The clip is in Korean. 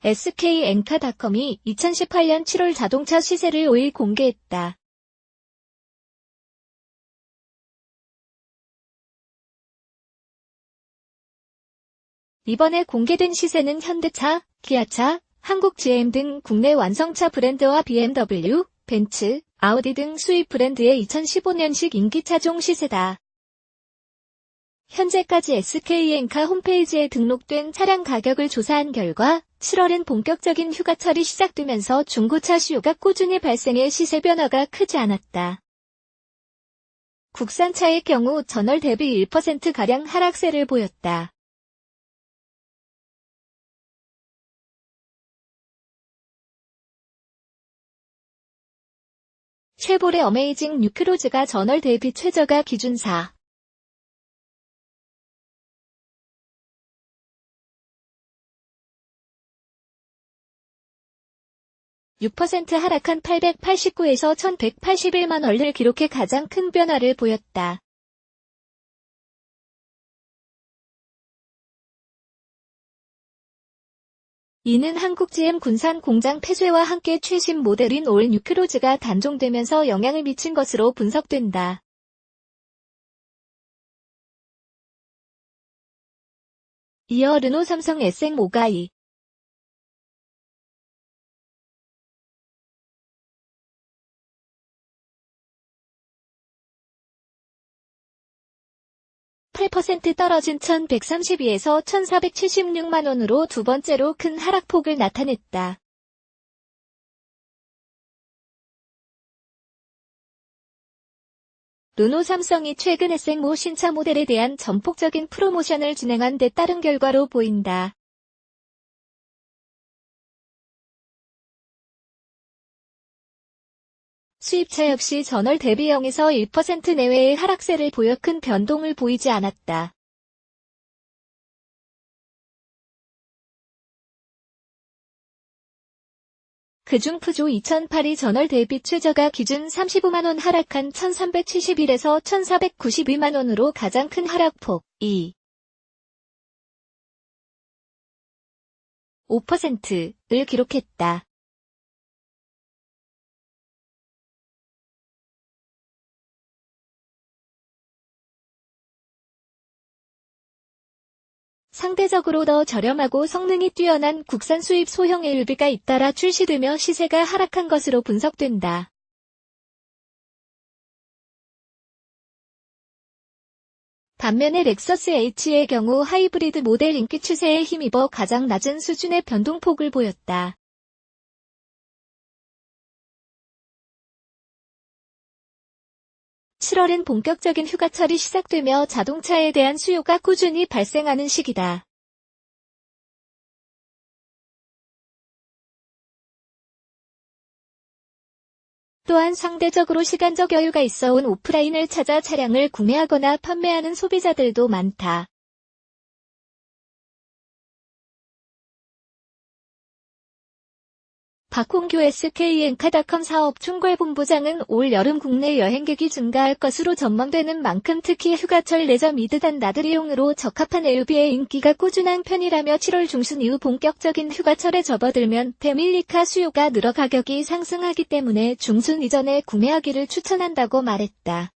SK엔카닷컴이 2018년 7월 자동차 시세를 5일 공개했다. 이번에 공개된 시세는 현대차, 기아차, 한국 GM 등 국내 완성차 브랜드와 BMW, 벤츠, 아우디 등 수입 브랜드의 2015년식 인기 차종 시세다. 현재까지 SK엔카 홈페이지에 등록된 차량 가격을 조사한 결과 7월엔 본격적인 휴가철이 시작되면서 중고차 수요가 꾸준히 발생해 시세 변화가 크지 않았다. 국산차의 경우 전월 대비 1%가량 하락세를 보였다. 쉐보레 어메이징 뉴크로즈가 전월 대비 최저가 기준사 6% 하락한 889에서 1181만 원을 기록해 가장 큰 변화를 보였다. 이는 한국 GM 군산 공장 폐쇄와 함께 최신 모델인 올 뉴크로즈가 단종되면서 영향을 미친 것으로 분석된다. 이어 르노 삼성 SX5가 8% 떨어진 1132에서 1476만원으로 두 번째로 큰 하락폭을 나타냈다. 르노 삼성이 최근 SX5 신차 모델에 대한 전폭적인 프로모션을 진행한 데 따른 결과로 보인다. 수입차 역시 전월 대비 0에서 1% 내외의 하락세를 보여 큰 변동을 보이지 않았다. 그중 푸조 2008이 전월 대비 최저가 기준 35만원 하락한 1371에서 1492만원으로 가장 큰 하락폭 2. 5%를 기록했다. 상대적으로 더 저렴하고 성능이 뛰어난 국산 수입 소형 LB가 잇따라 출시되며 시세가 하락한 것으로 분석된다. 반면에 렉서스 H의 경우 하이브리드 모델 인기 추세에 힘입어 가장 낮은 수준의 변동폭을 보였다. 7월엔 본격적인 휴가철이 시작되며 자동차에 대한 수요가 꾸준히 발생하는 시기다. 또한 상대적으로 시간적 여유가 있어 온 오프라인을 찾아 차량을 구매하거나 판매하는 소비자들도 많다. 박홍규 SK엔카닷컴 사업 총괄본부장은 올 여름 국내 여행객이 증가할 것으로 전망되는 만큼 특히 휴가철 레저 미드단 나들이용으로 적합한 LB의 인기가 꾸준한 편이라며 7월 중순 이후 본격적인 휴가철에 접어들면 패밀리카 수요가 늘어 가격이 상승하기 때문에 중순 이전에 구매하기를 추천한다고 말했다.